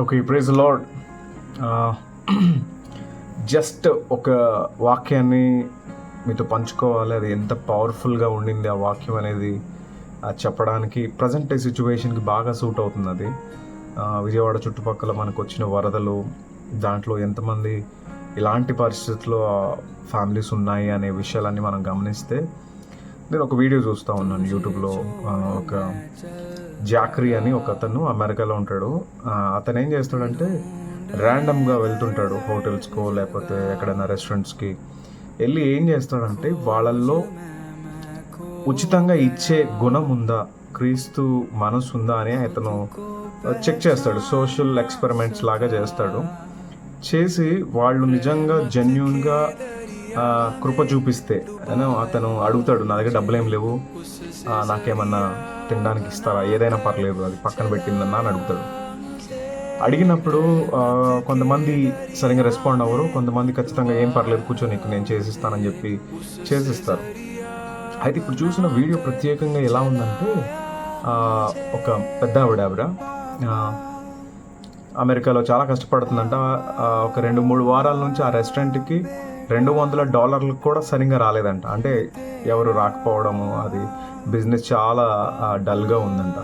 Okay praise lord just ఒక వాక్యాన్ని మీతో పంచుకోవాలి. అది ఎంత పవర్ఫుల్గా ఉండింది ఆ వాక్యం అనేది చెప్పడానికి. ప్రజెంట్ సిచ్యువేషన్కి బాగా సూట్ అవుతుంది అది. విజయవాడ చుట్టుపక్కల మనకు వచ్చిన వరదలు దాంట్లో ఎంతమంది ఇలాంటి పరిస్థితుల్లో ఫ్యామిలీస్ ఉన్నాయి అనే విషయాలన్నీ మనం గమనిస్తే నేను ఒక వీడియో చూస్తూ ఉన్నాను యూట్యూబ్లో. ఒక జాక్రీ అని ఒక అతను అమెరికాలో ఉంటాడు. అతను ఏం చేస్తాడంటే ర్యాండమ్గా వెళ్తుంటాడు హోటల్స్కో లేకపోతే ఎక్కడైనా రెస్టారెంట్స్కి. వెళ్ళి ఏం చేస్తాడంటే వాళ్ళల్లో ఉచితంగా ఇచ్చే గుణం ఉందా క్రీస్తు మనసు ఉందా అని అతను చెక్ చేస్తాడు. సోషల్ ఎక్స్పెరిమెంట్స్ లాగా చేస్తాడు. చేసి వాళ్ళు నిజంగా జెన్యున్గా కృప చూపిస్తే అతను అడుగుతాడు నా దగ్గర డబ్బులు ఏం లేవు నాకేమన్నా తినడానికి ఇస్తారా? ఏదైనా పర్లేదు అది పక్కన పెట్టిందన్నా అని అడుగుతాడు. అడిగినప్పుడు కొంతమంది సరిగ్గా రెస్పాండ్ అవ్వరు కొంతమంది ఖచ్చితంగా ఏం పర్లేదు కూర్చొని నీకు నేను చేసిస్తానని చెప్పి చేసిస్తారు. అయితే ఇప్పుడు చూసిన వీడియో ప్రత్యేకంగా ఎలా ఉందంటే ఒక పెద్ద ఆవిడ ఆవిడ అమెరికాలో చాలా కష్టపడుతుందంట. ఒక రెండు మూడు వారాల నుంచి ఆ రెస్టారెంట్కి రెండు వందల డాలర్లకు కూడా సరిగ్గా రాలేదంట. అంటే ఎవరు రాకపోవడము అది బిజినెస్ చాలా డల్గా ఉందంట.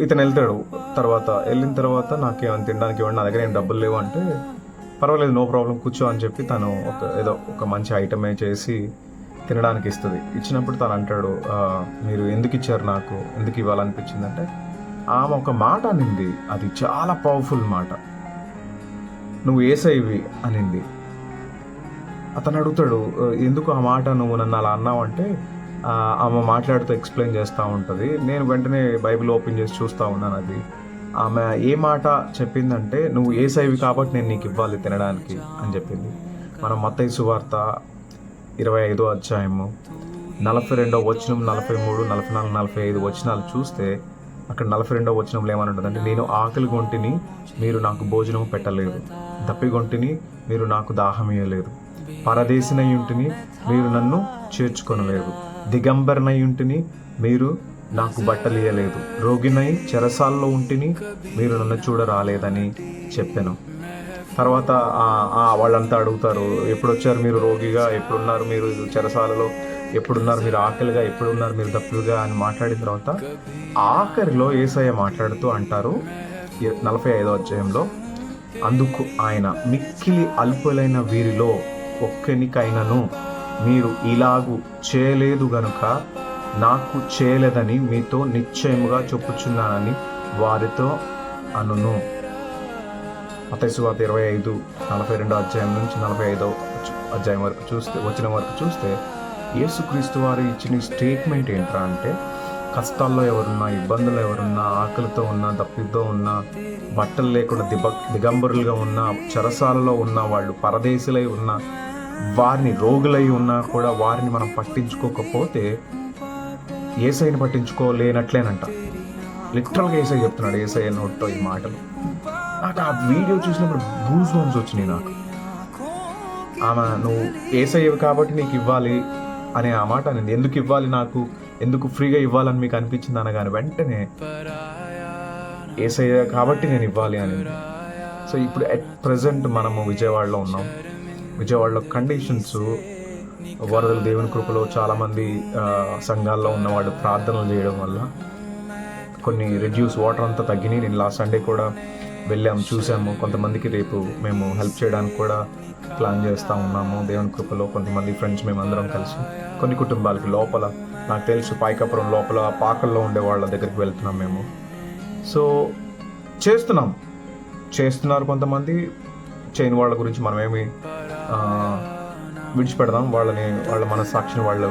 ఇతను వెళ్తాడు. తర్వాత వెళ్ళిన తర్వాత నాకు ఏమైనా తినడానికి ఇవ్వండి నా దగ్గర ఏం డబ్బులు లేవు అంటే పర్వాలేదు నో ప్రాబ్లం కూర్చో అని చెప్పి తను ఒక ఏదో ఒక మంచి ఐటమే చేసి తినడానికి ఇస్తుంది. ఇచ్చినప్పుడు తను అంటాడు మీరు ఎందుకు ఇచ్చారు నాకు? ఎందుకు ఇవ్వాలనిపించింది అంటే ఆమె ఒక మాట అనింది. అది చాలా పవర్ఫుల్ మాట. నువ్వు ఏసైవి అనింది. అతను అడుగుతాడు ఎందుకు ఆ మాట నువ్వు నన్ను అలా అన్నావంటే అంటే ఆమె మాట్లాడుతూ ఎక్స్ప్లెయిన్ చేస్తూ ఉంటుంది. నేను వెంటనే బైబిల్ ఓపెన్ చేసి చూస్తూ ఉన్నాను అది. ఆమె ఏ మాట చెప్పిందంటే నువ్వు ఏ సైవి కాబట్టి నేను నీకు ఇవ్వాలి తినడానికి అని చెప్పింది. మనం మత్తయి సువార్త ఇరవై ఐదో అధ్యాయము నలభై రెండో వచనం నలభై మూడు నలభై నాలుగు నలభై ఐదు వచనాలు చూస్తే అక్కడ నలభై రెండో వచనంలో ఏమని ఉంటుందంటే నేను ఆకలి గొంటిని మీరు నాకు భోజనం పెట్టలేదు. దప్పిగొంటిని మీరు నాకు దాహం ఇవ్వలేదు పరదేశినయుంటిని మీరు నన్ను చేర్చుకొనలేదు. దిగంబరనయుంటిని మీరు నాకు బట్టలియలేదు రోగినై చెరసాల్లో ఉంటిని మీరు నన్ను చూడరాలేదని చెప్పాను. తర్వాత వాళ్ళంతా అడుగుతారు ఎప్పుడు వచ్చారు మీరు రోగిగా? ఎప్పుడున్నారు మీరు చెరసాలలో? ఎప్పుడున్నారు మీరు ఆకలిగా? ఎప్పుడున్నారు మీరు దప్పులుగా అని మాట్లాడిన తర్వాత ఆఖరిలో ఏసయ్య మాట్లాడుతూ అంటారు నలభై ఐదో అధ్యాయంలో అందుకు ఆయన మిక్కిలి అల్పులైన వీరిలో ఒక్కనికైనను మీరు ఇలాగు చేయలేదు గనుక నాకు చేయలేదని మీతో నిశ్చయముగా చెప్పుచున్నానని వారితో అనును. మతైసువార్త ఇరవై ఐదు నలభై రెండో అధ్యాయం నుంచి నలభై ఐదో అధ్యాయం వరకు చూస్తే వచ్చిన వరకు చూస్తే యేసుక్రీస్తు వారు ఇచ్చిన స్టేట్మెంట్ ఏంట్రా అంటే కష్టాల్లో ఎవరున్నా ఇబ్బందులు ఎవరున్నా ఆకలితో ఉన్నా దప్పితో ఉన్నా బట్టలు లేకుండా దిబ దిగంబరులుగా ఉన్న చెరసాలలో ఉన్న వాళ్ళు పరదేశులై ఉన్న వారిని రోగులై ఉన్నా కూడా వారిని మనం పట్టించుకోకపోతే ఏసైని పట్టించుకోలేనట్లేనంట. లిటరల్గా ఏసై చెప్తున్నాడు ఏసై నోట్తో ఈ మాటలు. నాకు ఆ వీడియో చూసినప్పుడు గూస్ బంప్స్ వచ్చినాయి నాకు. ఆమె నువ్వు ఏసయ్యవి కాబట్టి నీకు ఇవ్వాలి అనే ఆ మాట అనేది. ఎందుకు ఇవ్వాలి నాకు? ఎందుకు ఫ్రీగా ఇవ్వాలని మీకు అనిపించింది అనగాని వెంటనే ఏసయ్య కాబట్టి నేను ఇవ్వాలి అని సో ఇప్పుడు అట్ ప్రజెంట్ మనము విజయవాడలో ఉన్నాం. విజయవాడలో కండిషన్స్ వరదలు దేవుని కృపలో చాలామంది సంఘాల్లో ఉన్నవాళ్ళు ప్రార్థనలు చేయడం వల్ల కొన్ని రిడ్యూస్ వాటర్ అంతా తగ్గినాయి. నేను లాస్ట్ సండే కూడా వెళ్ళాం చూసాము. కొంతమందికి రేపు మేము హెల్ప్ చేయడానికి కూడా ప్లాన్ చేస్తూ ఉన్నాము. దేవుని కృపలో కొంతమంది ఫ్రెండ్స్ మేము అందరం కలిసి కొన్ని కుటుంబాలకి లోపల నాకు తెలుసు పాయికాపురం లోపల పాకల్లో ఉండే వాళ్ళ దగ్గరికి వెళ్తున్నాం మేము. సో చేస్తున్నాం. చేస్తున్నారు కొంతమంది. చేయని వాళ్ళ గురించి మనమేమి విడిచిపెడదాం. వాళ్ళని వాళ్ళ మనస్సాక్షిని వాళ్ళు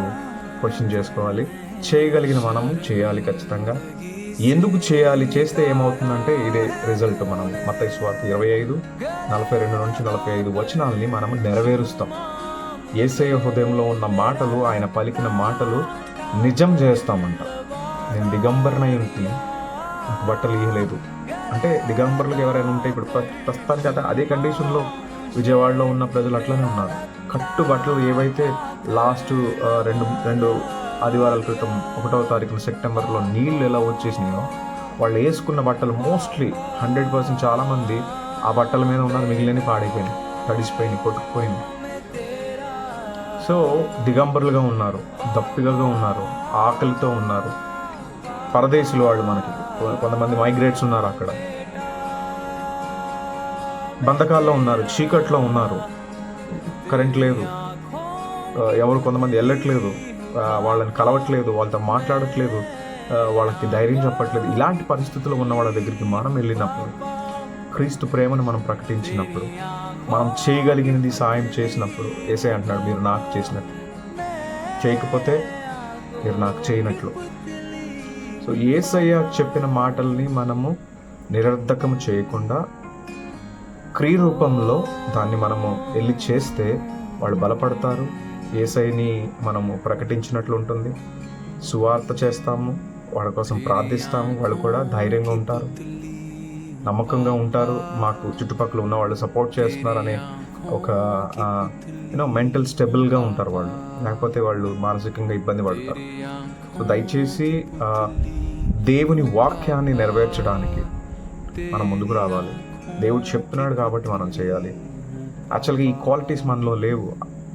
క్వశ్చన్ చేసుకోవాలి. చేయగలిగిన మనం చేయాలి ఖచ్చితంగా. ఎందుకు చేయాలి? చేస్తే ఏమవుతుందంటే ఇదే రిజల్ట్ మనం. మత్తయి స్వార్థ ఇరవై ఐదు నలభై రెండు నుంచి నలభై ఐదు వచనాలని మనం నెరవేరుస్తాం. ఏసయ్య హృదయంలో ఉన్న మాటలు ఆయన పలికిన మాటలు నిజం చేస్తామంట. నేను దిగంబరనై ఉంటుంది నాకు బట్టలు ఇవ్వలేదు అంటే దిగంబరులకు ఎవరైనా ఉంటే ఇప్పుడు ప్రస్తుతానికి అదే కండిషన్లో విజయవాడలో ఉన్న ప్రజలు అట్లనే ఉన్నారు. కట్టు బట్టలు ఏవైతే లాస్ట్ రెండు రెండు ఆదివారాల క్రితం ఒకటవ తారీఖున సెప్టెంబర్లో నీళ్ళు ఎలా వచ్చేసినాయో వాళ్ళు వేసుకున్న బట్టలు మోస్ట్లీ హండ్రెడ్ పర్సెంట్ చాలామంది ఆ బట్టల మీద ఉన్నది మిగిలిన పాడైపోయినాయి తడిసిపోయినాయి కొట్టుకుపోయినాయి. సో దిగంబరులుగా ఉన్నారు దప్పికగా ఉన్నారు ఆకలితో ఉన్నారు. పరదేశులు వాళ్ళు మనకి. కొంతమంది మైగ్రేట్స్ ఉన్నారు అక్కడ. బంధకాల్లో ఉన్నారు చీకట్లో ఉన్నారు. కరెంట్ లేదు. ఎవరు కొంతమంది వెళ్ళట్లేదు. వాళ్ళని కలవట్లేదు వాళ్ళతో మాట్లాడట్లేదు వాళ్ళకి ధైర్యం చెప్పట్లేదు. ఇలాంటి పరిస్థితుల్లో ఉన్న వాళ్ళ దగ్గరికి మనం వెళ్ళినప్పుడు క్రీస్తు ప్రేమను మనం ప్రకటించినప్పుడు మనం చేయగలిగినది సాయం చేసినప్పుడు ఏసే అంటున్నాడు మీరు నాకు చేసినట్లు చేయకపోతే మీరు నాకు చేయనట్లు. సో ఏసయ్య చెప్పిన మాటల్ని మనము నిరర్ధకం చేయకుండా క్రీ రూపంలో దాన్ని మనము వెళ్ళి చేస్తే వాళ్ళు బలపడతారు. ఏసైని మనము ప్రకటించినట్లు ఉంటుంది. సువార్త చేస్తాము. వాళ్ళ కోసం ప్రార్థిస్తాము. వాళ్ళు కూడా ధైర్యంగా ఉంటారు. నమ్మకంగా ఉంటారు. మాకు చుట్టుపక్కల ఉన్న వాళ్ళు సపోర్ట్ చేస్తున్నారనే ఒక యూనో మెంటల్ స్టెబుల్గా ఉంటారు వాళ్ళు. లేకపోతే వాళ్ళు మానసికంగా ఇబ్బంది పడతారు. సో దయచేసి దేవుని వాక్యాన్ని నెరవేర్చడానికి మనం ముందుకు రావాలి. దేవుడు చెప్తున్నాడు కాబట్టి మనం చేయాలి. యాక్చువల్గా ఈ క్వాలిటీస్ మనలో లేవు.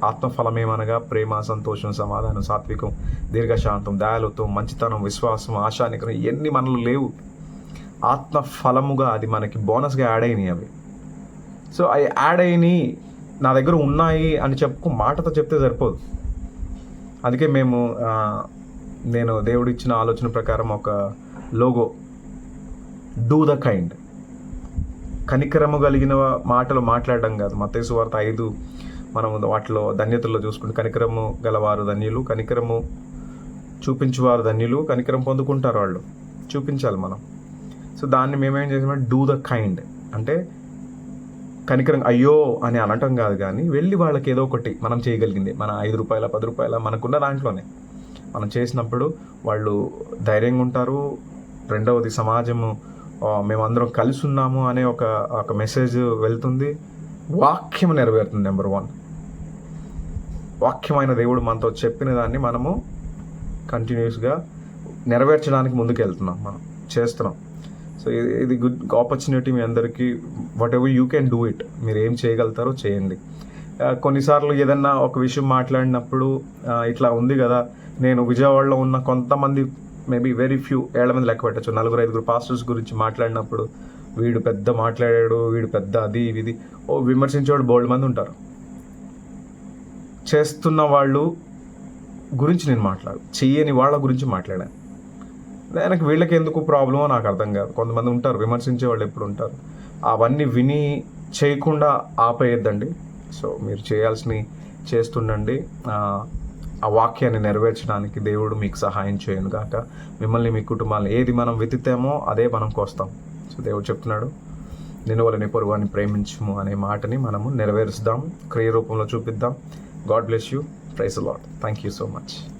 ఆత్మఫలమేమనగా ప్రేమ సంతోషం సమాధానం సాత్వికం దీర్ఘశాంతం దయాలుత్వం మంచితనం విశ్వాసం ఆశానికరం ఇవన్నీ మనలో లేవు. ఆత్మ ఫలముగా అది మనకి బోనస్గా యాడ్ అయినాయి అవి. సో అవి యాడ్ అయినాయి నా దగ్గర ఉన్నాయి అని చెప్పుకో మాటతో చెప్తే సరిపోదు. అందుకే మేము నేను దేవుడిచ్చిన ఆలోచన ప్రకారం ఒక లోగో డూ ద కైండ్. కనికరము కలిగిన మాటలు మాట్లాడడం కాదు. మతేసు వార్త ఐదు. మనం వాటిలో ధన్యతల్లో చూసుకుంటే కనికరము గలవారు ధన్యులు కనికరము చూపించువారు ధన్యులు కనికరం పొందుకుంటారు వాళ్ళు. చూపించాలి మనం. సో దాన్ని మేమేం చేసామంటే డూ ద కైండ్ అంటే కనికరం అయ్యో అని అనటం కాదు కానీ వెళ్ళి వాళ్ళకి ఏదో ఒకటి మనం చేయగలిగింది. మన ఐదు రూపాయల పది రూపాయల మనకున్న దాంట్లోనే. మనం చేసినప్పుడు వాళ్ళు ధైర్యంగా ఉంటారు. రెండవది సమాజము మేమందరం కలిసి ఉన్నాము అనే ఒక ఒక మెసేజ్ వెళ్తుంది. వాక్యం నెరవేరుతుంది నెంబర్ వన్. వాక్యమైన దేవుడు మనతో చెప్పిన దాన్ని మనము కంటిన్యూస్గా నెరవేర్చడానికి ముందుకు వెళ్తున్నాం మనం చేస్తున్నాం. సో ఇది ఇది గుడ్ ఆపర్చునిటీ మీ అందరికీ. Whatever you can do it మీరు ఏం చేయగలుగుతారో చేయండి. కొన్నిసార్లు ఏదన్నా ఒక విషయం మాట్లాడినప్పుడు ఇట్లా ఉంది కదా నేను విజయవాడలో ఉన్న కొంతమంది మేబీ వెరీ ఫ్యూ ఏళ్ళ మంది లెక్క పెట్టచ్చు. నలుగురు ఐదుగురు పాస్టర్స్ గురించి మాట్లాడినప్పుడు వీడు పెద్ద మాట్లాడాడు వీడు పెద్ద అది ఇది ఓ విమర్శించేవాడు బోల్డ్ మంది ఉంటారు. చేస్తున్న వాళ్ళు గురించి నేను మాట్లాడు చెయ్యని వాళ్ళ గురించి మాట్లాడాను. దానికి వీళ్ళకి ఎందుకు ప్రాబ్లమో నాకు అర్థం కాదు. కొంతమంది ఉంటారు విమర్శించే వాళ్ళు ఎప్పుడు ఉంటారు. అవన్నీ విని చేయకుండా ఆపేయద్దండి. సో మీరు చేయాల్సినవి చేస్తుండండి. ఆ, వాక్యాన్ని నెరవేర్చడానికి దేవుడు మీకు సహాయం చేయను గాక. మిమ్మల్ని మీ కుటుంబాన్ని ఏది మనం వెతితామో అదే మనం కోస్తాం. సో దేవుడు చెప్తున్నాడు నేను వాళ్ళని పొరుగుని ప్రేమించము అనే మాటని మనము నెరవేరుస్తాం క్రియ రూపంలో చూపిద్దాం. God bless you. Praise Lord thank you so much.